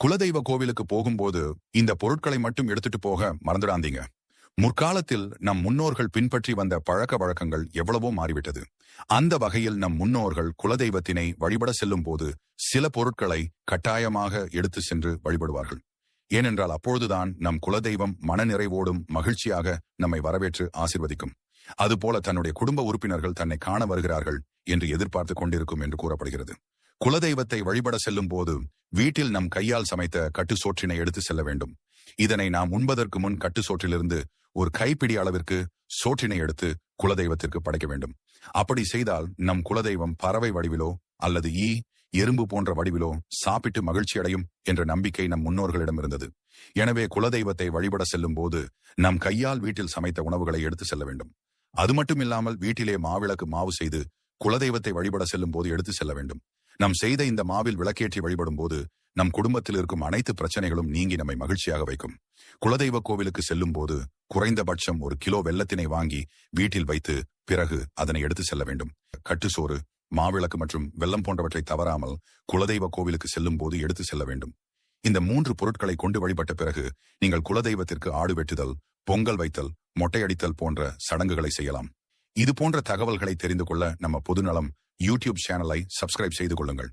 குலதெய்வ கோவிலுக்கு போகும்போது இந்த பொருட்களை மட்டும் எடுத்துட்டு போக மறந்துடாந்தீங்க முற்காலத்தில் நம் முன்னோர்கள் பின்பற்றி வந்த பழக்க வழக்கங்கள் எவ்வளவோ மாறிவிட்டது. அந்த வகையில் நம் முன்னோர்கள் குலதெய்வத்தினை வழிபட செல்லும் போது சில பொருட்களை கட்டாயமாக எடுத்து சென்று வழிபடுவார்கள். ஏனென்றால் அப்பொழுதுதான் நம் குலதெய்வம் மனநிறைவோடும் மகிழ்ச்சியாக நம்மை வரவேற்று ஆசிர்வதிக்கும். அதுபோல தன்னுடைய குடும்ப உறுப்பினர்கள் தன்னை காண வருகிறார்கள் என்று எதிர்பார்த்து கொண்டிருக்கும் என்று கூறப்படுகிறது. குலதெய்வத்தை வழிபட செல்லும் போது வீட்டில் நம் கையால் சமைத்த கட்டு சோற்றினை எடுத்து செல்ல வேண்டும். இதனை நாம் உண்பதற்கு முன் கட்டு சோற்றிலிருந்து ஒரு கைப்பிடி அளவிற்கு சோற்றினை எடுத்து குலதெய்வத்திற்கு படைக்க வேண்டும். அப்படி செய்தால் நம் குலதெய்வம் பறவை வடிவிலோ அல்லது ஈ எறும்பு போன்ற வடிவிலோ சாப்பிட்டு மகிழ்ச்சி அடையும் என்ற நம்பிக்கை நம் முன்னோர்களிடம் இருந்தது. எனவே குலதெய்வத்தை வழிபட செல்லும் போது நம் கையால் வீட்டில் சமைத்த உணவுகளை எடுத்து செல்ல வேண்டும். அது மட்டும் இல்லாமல் வீட்டிலே மாவிளக்கு மாவு செய்து குலதெய்வத்தை வழிபட செல்லும் போது எடுத்து செல்ல வேண்டும். நாம் செய்த இந்த மாவில் விளக்கேற்றி வழிபடும் போது நம் குடும்பத்தில் இருக்கும் அனைத்து பிரச்சனைகளும் நீங்கி நம்மை மகிழ்ச்சியாக வைக்கும். குலதெய்வ கோவிலுக்கு செல்லும் போது குறைந்தபட்சம் ஒரு கிலோ வெள்ளத்தினை வாங்கி வீட்டில் வைத்து பிறகு அதனை எடுத்து செல்ல வேண்டும். கட்டுசோறு மாவிளக்கு மற்றும் வெள்ளம் போன்றவற்றை தவறாமல் குலதெய்வ கோவிலுக்கு செல்லும் போது எடுத்து செல்ல வேண்டும். இந்த மூன்று பொருட்களை கொண்டு வழிபட்ட பிறகு நீங்கள் குலதெய்வத்திற்கு ஆடு வெட்டுதல் பொங்கல் வைத்தல் மொட்டையடித்தல் போன்ற சடங்குகளை செய்யலாம். இது போன்ற தகவல்களை தெரிந்து கொள்ள நம்ம பொதுநலம் யூடியூப் சேனலை சப்ஸ்கிரைப் செய்து கொள்ளுங்கள்.